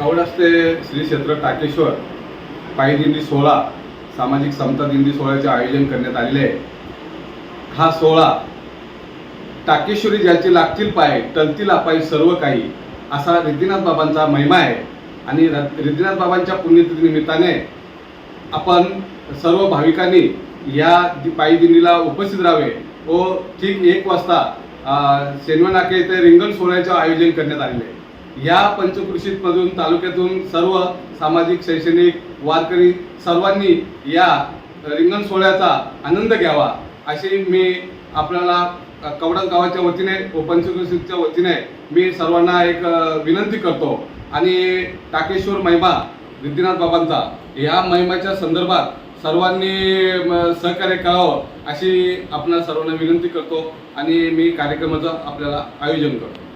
कवडास असते श्री क्षेत्र टाकेश्वर पायी दिंडी सोहळा सामाजिक समता दिंडी सोहळ्याचे आयोजन करण्यात आलेले आहे. हा सोहळा टाकेश्वरी ज्याचे लागतील पाय टलतील अपायी सर्व काही असा रिद्धिनाथ बाबांचा महिमा आहे. आणि र- रिद्धिनाथ बाबांच्या पुण्यतिथीनिमित्ताने आपण सर्व भाविकांनी या पायी दिंडीला उपस्थित राहावे व ठीक एक वाजता अ, नाके येथे रिंगण सोहळ्याचे आयोजन करण्यात आलेले आहे. या पंचकृषीतमधून तालुक्यातून सर्व सामाजिक शैक्षणिक वारकरी सर्वांनी या रिंगण सोहळ्याचा आनंद घ्यावा अशी मी आपल्याला कवडा गावाच्या वतीने व पंचकृषीच्या वतीने मी सर्वांना एक विनंती करतो. आणि टाकेश्वर महिमा रिद्धिनाथ बाबांचा या महिमाच्या संदर्भात सर्वांनी सहकार्य करावं अशी आपल्या सर्वांना विनंती करतो. आणि मी कार्यक्रमाचं आपल्याला आयोजन करतो.